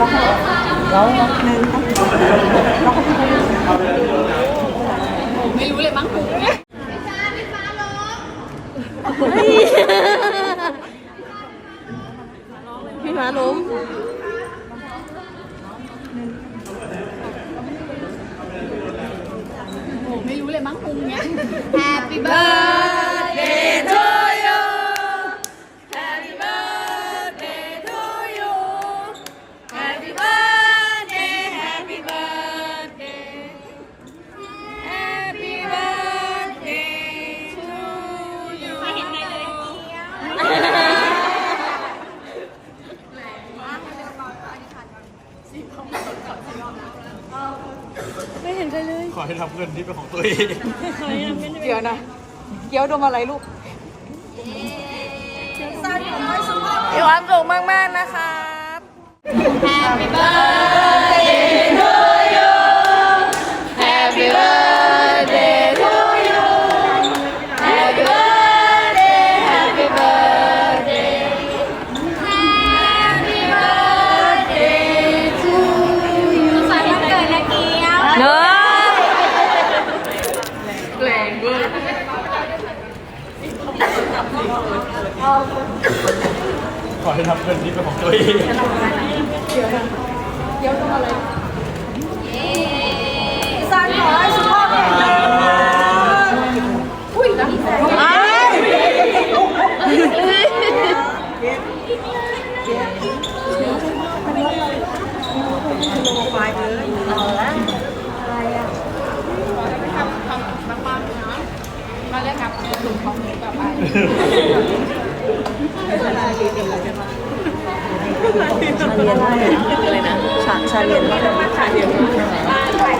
ร้องหนึ่งไม่รู้เลยมั้งพี่ฟ้าล้มไม่รู้เลยมั้งพุงเนี้ย Happy birthday รเลยขอให้ทำเงินที่เป็นของตัวเองเดี๋ยวนะเกี๊ยวดมอะไรลูกมีความสุขมาก ๆ นะครับ Happy birthday ขอให้ทำเงินที่เป็นของตัวเองสันขอให้สุขภาพแข็งแรง เลียนอะไรนะชาชาเลียนชาเลียนถ่ายด้วย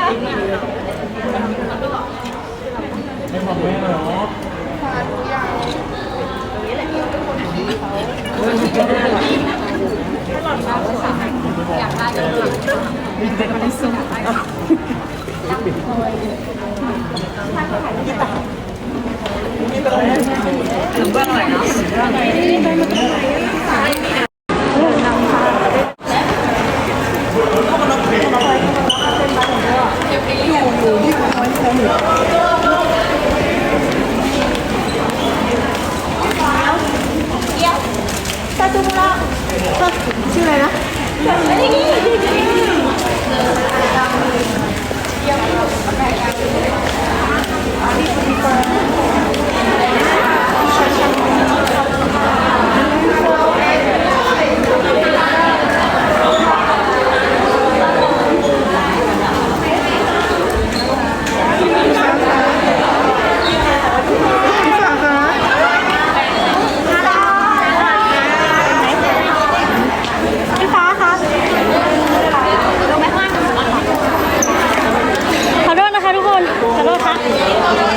อะไม่ทำแม่เนา ชื่ออะไรนะ พี่ฟ้าคะขอโทษนะคะทุกคน ขอโทษครับ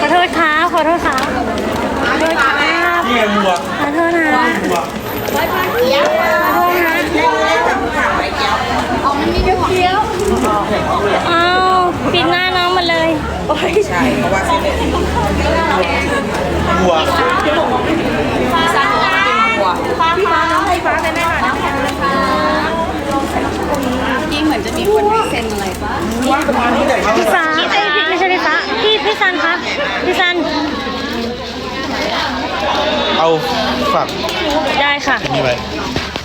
ขอโทษครับขอโทษครับขอโทษครับ นี่ไงวัว ขอโทษนะ วัว ขอโทษนะ อ๋อมันมีด้วยเกี๊ยว อ้าวปิดหน้าน้องมา เลยใช่เพราะว่าเส้นเนี่ยวัวจริงเหมือนจะมีคนให้เซ็นอะไรปะพี่ฟ้าเอ้ยพี่ไม่ใช่พี่ฟ้าพี่พี่ซันคะพี่ซันเอาฝักได้ค่ะ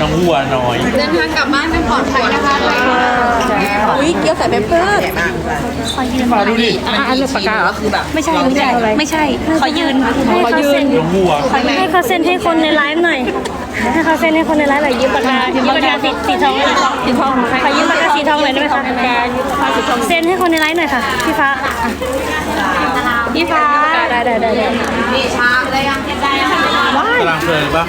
น้องวัวน้อยเดินทางกลับบ้านเป็นปลอดภัยนะคะอุ้ยเกี๊ยวใส่เปเปอร์มาดูดิอะอันนี้ปากกาเหรอคือแบบไม่ใช่ไม่ใช่ไม่ใช่ ขอยืนขอยืนน้องวัวให้เขาเซ็นให้คนในไลฟ์หน่อยให้เขาเซ็นให้คนในไลฟ์หน่อยยืมปากกายืมปากกาสีสีทองเลยสีทองขอยืมปากกาสีทองหน่อยได้ไหมคะเซ็นให้คนในไลฟ์หน่อยค่ะพี่ฟ้าพี่ฟ้าได้ได้ได้ได้นี่ช้าเลยยังได้ยังกำลังเพลินปะ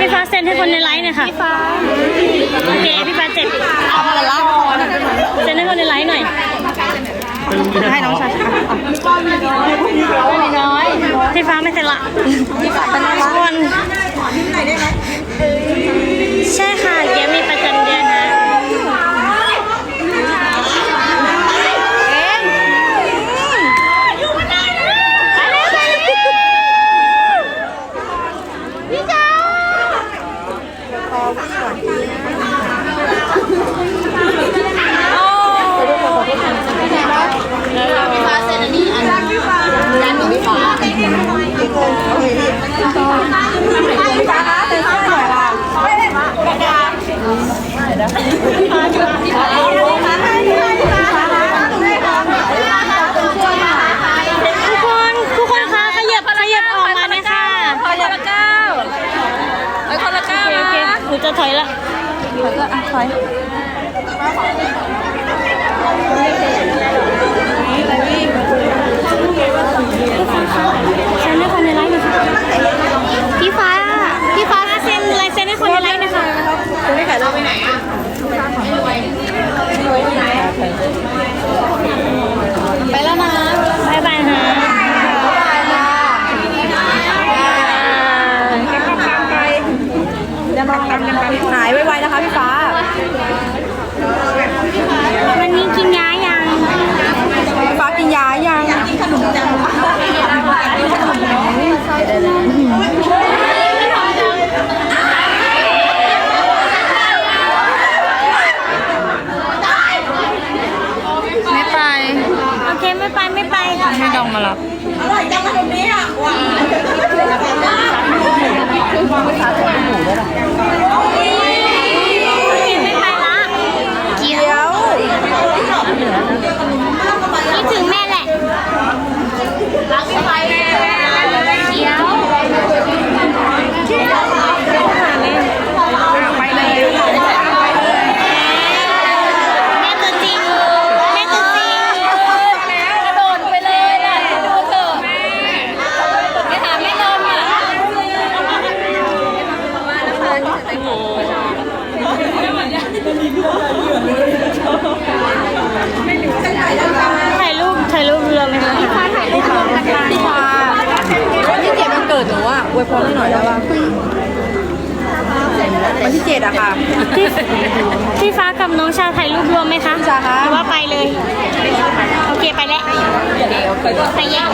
พี่ฟ้าเซ็นให้คนในไลฟ์หน่อยค่ะ พี่ฟ้า โอเค พี่ฟ้าเจ็ดเอาละละเซ็นให้คนในไลฟ์หน่อยไปให้น้องชายค่ะน้อย พี่ฟ้าไม่เสร็จละพี่ฟ้าเป็นทุกคนใช่ค่ะเดี๋ยวมีประจำเดือนนะ พี่ฟ้าเซ็นอันนี้อันด้านหนูพี่ฟ้า ทุกคนทุกคนคะขยับขยับออกมาเลยค่ะ ขอคนละเก้าไปคนละเก้า โอเค นะโอเคหนูจะถอยละ ถอยก็อะถอย เซ็นให้คนในไลฟ์หน่อยค่ะพี่ฟ้าพี่ฟ้าเซ็นลายเซ็นให้คนในไลฟ์หนะคะ คุณไม่ขายเราไปไหนอะ ไปแล้วนะ บายบายฮะ หายไวๆนะคะพี่ฟ้า วันนี้กินยายัง พี่ฟ้ากินยายัง ไม่ไป โอเคไม่ไปไม่ไป ให้ดองมารับ ไม่ไปละเกียวคิดถึงแม่แหละ รักพี่ฟ้าแม่แม่ เกียว ไปเลย แม่ตัวจริงแม่ตัวจริง กระโดดไปเลยล่ะดูเถอะไปหาแม่นมอะ ถ่ายรูปถ่ายรูปเรือไหมคะพี่ฟ้าถ่ายรูปรวมกัน พี่ฟ้าวันที่เจ็ดวันเกิดหนูอะอ วยพรให้หน่อยได้ป่ะวันที่เจ็ดอะค่ะ พี่พี่ฟ้ากับน้องชาถ่ายรูปรวมไหมคะชาคะ หรือว่าไปเลย โอเคไปแล้วไปแยก